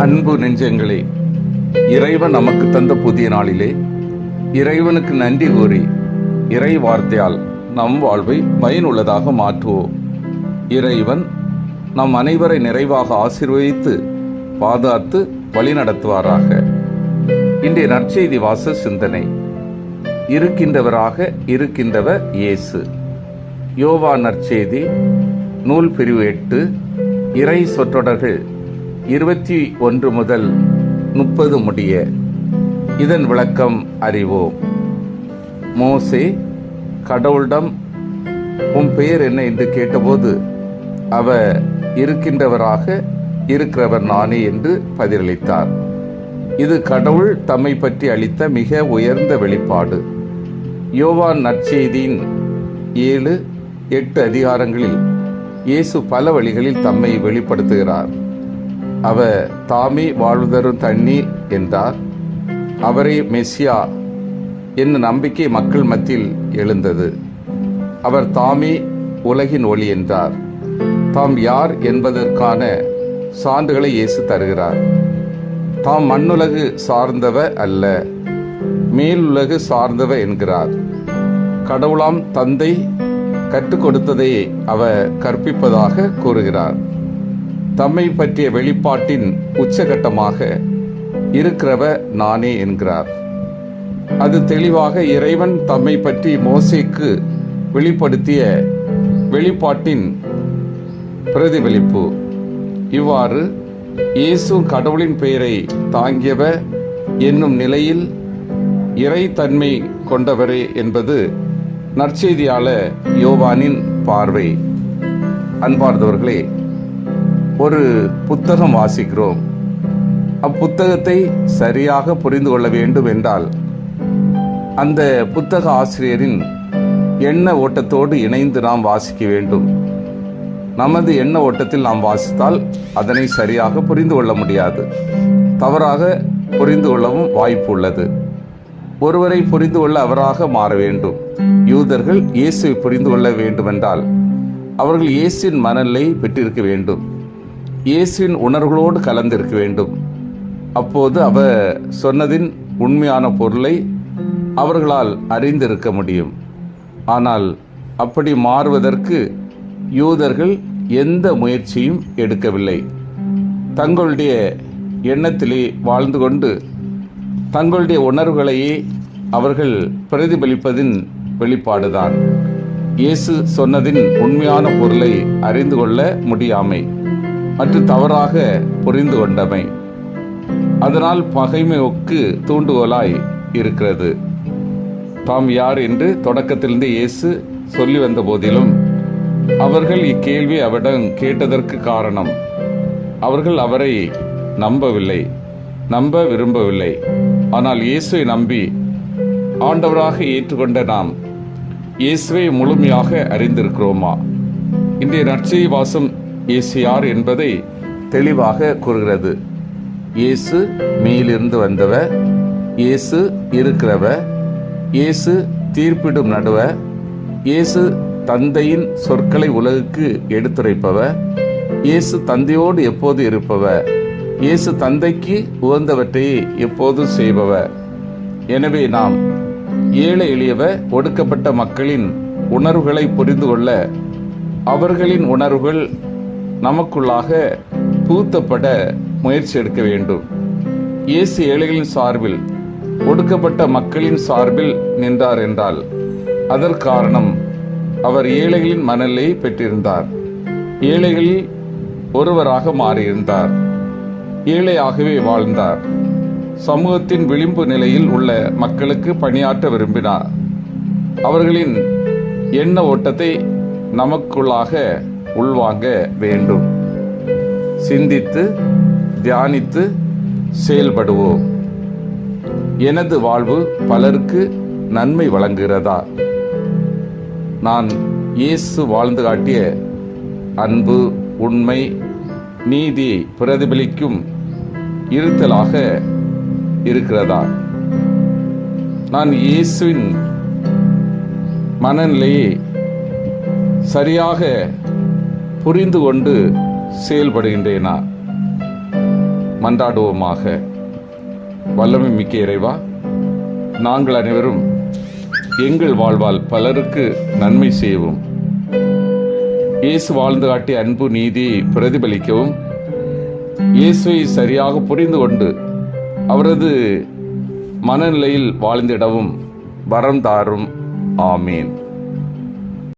அன்பு நெஞ்சங்களே இறைவன் நமக்கு தந்த புதிய நாளிலே இறைவனுக்கு நன்றி கூறி இறை வார்த்தையால் நம் வாழ்வை பயனுள்ளதாக மாற்றுவோம். இறைவன் நம் அனைவரை நிறைவாக ஆசீர்வதித்து பாதுகாத்து வழிநடத்துவாராக. இன்றைய நற்செய்தி வாச சிந்தனை இருக்கின்றவராக இருக்கின்றவர் இயேசு. யோவா நற்செய்தி நூல் பிரிவு எட்டு இறை சொற்றொடர்கள் இருபத்தி ஒன்று முதல் முப்பது முடிய இதன் விளக்கம் அறிவோம். மோசே கடவுளிடம் உன் பெயர் என்ன? என்று கேட்டபோது அவர் இருக்கின்றவராக இருக்கிறவர் நானே என்று பதிலளித்தார். இது கடவுள் தம்மை பற்றி அளித்த மிக உயர்ந்த வெளிப்பாடு. யோவான் நற்செய்தியின் ஏழு எட்டு அதிகாரங்களில் இயேசு பல வழிகளில் தம்மை வெளிப்படுத்துகிறார். அவர் தாமே வாழ்வுதரும் தண்ணி தண்ணீர் என்றார். அவரே மெஸ்ஸியா என்னும் நம்பிக்கை மக்கள் மத்தியில் எழுந்தது. அவர் தாமே உலகின் ஒளி என்றார். தாம் யார் என்பதற்கான சான்றுகளை இயேசு தருகிறார். தாம் மண்ணுலகு சார்ந்தவ அல்ல மேலுலகு சார்ந்தவ என்கிறார். கடவுளாம் தந்தை கற்றுக் கொடுத்ததை அவர் கற்பிப்பதாக கூறுகிறார். தம்மை பற்றிய வெளிப்பாட்டின் உச்சகட்டமாக இருக்கிறவ நானே என்கிறார். அது தெளிவாக இறைவன் தம்மை பற்றி மோசேக்கு வெளிப்படுத்திய வெளிப்பாட்டின் பிரதிபலிப்பு. இவ்வாறு இயேசு கடவுளின் பெயரை தாங்கியவ என்னும் நிலையில் இறைத்தன்மை கொண்டவரே என்பது நற்செய்தியாளர் யோவானின் பார்வை. அன்பார்ந்தவர்களே ஒரு புத்தகம் வாசிக்கிறோம். அப்புத்தகத்தை சரியாக புரிந்து கொள்ள வேண்டும் என்றால் அந்த புத்தக ஆசிரியரின் எண்ண ஓட்டத்தோடு இணைந்து நாம் வாசிக்க வேண்டும். நமது எண்ண ஓட்டத்தில் நாம் வாசித்தால் அதனை சரியாக புரிந்து கொள்ள முடியாது. தவறாக புரிந்து கொள்ளவும் வாய்ப்பு உள்ளது. ஒருவரை புரிந்து கொள்ள அவராக மாற வேண்டும். யூதர்கள் இயேசுவை புரிந்து கொள்ள வேண்டுமென்றால் அவர்கள் இயேசின் மனநிலை பெற்றிருக்க வேண்டும். இயேசுவின் உணர்வுகளோடு கலந்திருக்க வேண்டும். அப்போது அவர் சொன்னதின் உண்மையான பொருளை அவர்களால் அறிந்திருக்க முடியும். ஆனால் அப்படி மாறுவதற்கு யூதர்கள் எந்த முயற்சியும் எடுக்கவில்லை. தங்களுடைய எண்ணத்திலே வாழ்ந்து கொண்டு தங்களுடைய உணர்வுகளையே அவர்கள் பிரதிபலிப்பதின் வெளிப்பாடுதான். இயேசு சொன்னதின் உண்மையான பொருளை அறிந்து கொள்ள முடியாமை. மற்றும் தவறாக புரிந்து கொண்டமை. அதனால் பகைமைக்கு தூண்டுகோலாய் இருக்கிறது. தாம் யார் என்று தொடக்கத்திலிருந்து இயேசு சொல்லி வந்த போதிலும் அவர்கள் இக்கேள்வி அவரிடம் கேட்டதற்கு காரணம் அவர்கள் அவரை நம்பவில்லை நம்ப விரும்பவில்லை. ஆனால் இயேசுவை நம்பி ஆண்டவராக ஏற்றுக்கொண்ட நாம் இயேசுவை முழுமையாக அறிந்திருக்கிறோமா? இன்றைய நற்செய்தி வாசம் இயேசு யார் என்பதை தெளிவாக கூறுகிறது. இயேசு மேலிருந்து வந்தவர் இயேசு இருக்கிறவர் இயேசு தீர்ப்பிடும் நடுவர் இயேசு தந்தையின் சொற்களை உலகுக்கு எடுத்துரைப்பவர் இயேசு தந்தையோடு எப்போது இருப்பவர் இயேசு தந்தைக்கு உகந்தவற்றையே எப்போதும் செய்பவர் எனவே நாம் ஏழை எளியவர் ஒடுக்கப்பட்ட மக்களின் உணர்வுகளை புரிந்து கொள்ள அவர்களின் உணர்வுகள் நமக்குள்ளாக பூத்தப்பட முயற்சி எடுக்க வேண்டும். இயேசு ஏழைகளின் சார்பில் ஒடுக்கப்பட்ட மக்களின் சார்பில் நின்றார் என்றால் அதற்காரணம் அவர் ஏழைகளின் மனநிலையை பெற்றிருந்தார். ஏழைகளில் ஒருவராக மாறியிருந்தார். ஏழையாகவே வாழ்ந்தார். சமூகத்தின் விளிம்பு நிலையில் உள்ள மக்களுக்கு பணியாற்ற விரும்பினார். அவர்களின் எண்ண ஓட்டத்தை நமக்குள்ளாக உள்வாங்க வேண்டும். சிந்தித்து தியானித்து செயல்படுவோம். எனது வாழ்வு பலருக்கு நன்மை வழங்குகிறதா? நான் இயேசு வாழ்ந்து காட்டிய அன்பு உண்மை நீதியை பிரதிபலிக்கும் இருத்தலாக இருக்கிறதா? நான் இயேசுவின் மனநிலையை சரியாக புரிந்து கொண்டு செயல்படுகின்றேனா? மன்றாடுவோமாக. வல்லமை மிக்க இறைவா நாங்கள் அனைவரும் எங்கள் வாழ்வால் பலருக்கு நன்மை செய்யவும் இயேசு வாழ்ந்து காட்டிய அன்பு நீதியை பிரதிபலிக்கவும் இயேசுவை சரியாக புரிந்து கொண்டு அவரது மனநிலையில் வாழ்ந்திடவும் வரம் தாரும். ஆமேன்.